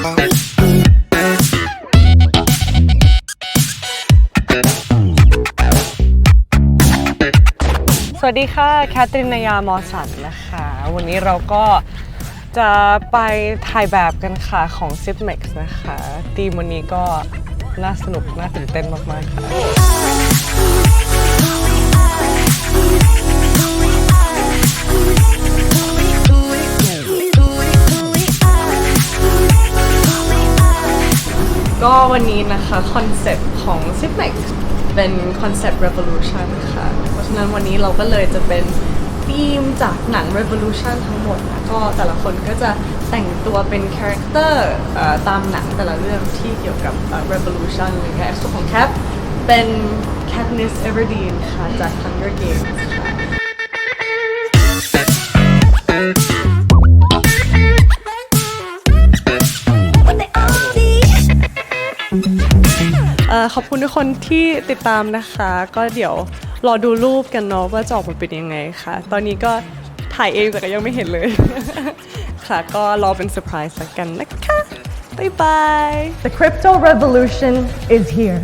สวัสดีค่ะ แคทรินายามอสันนะคะ วันนี้เราก็จะไปถ่ายแบบกันค่ะของ z i p m a x นะคะทีมวันนี้ก็น่าสนุก น่าตื่นเต้นมาก ๆ ค่ะ ก็วันนี้นะคะคอนเซปต์ของ z i p m a x เป็นคอนเซปต์ revolution ค่ะ เพราะฉะนั้นวันนี้เราก็เลยจะเป็นธีมจากหนัง revolution ทั้งหมดนะก็แต่ละคนก็จะแต่งตัวเป็นคาแรคเตอร์ตามหนังแต่ละเรื่องที่เกี่ยวกับเอ่อ revolution เลยค่ะส่วนของแคปเป็น Katniss Everdeen ค่ะจาก Hunger Games ค่ะ ขอบคุณทุกคนที่ติดตามนะคะ ก็เดี๋ยวรอดูรูปกันเนาะว่าจะออกมาเป็นยังไงค่ะ ตอนนี้ก็ถ่ายเองแต่ก็ยังไม่เห็นเลย ค่ะ ก็รอเป็นเซอร์ไพรส์ละกันนะคะ บ๊ายบาย The crypto revolution is here.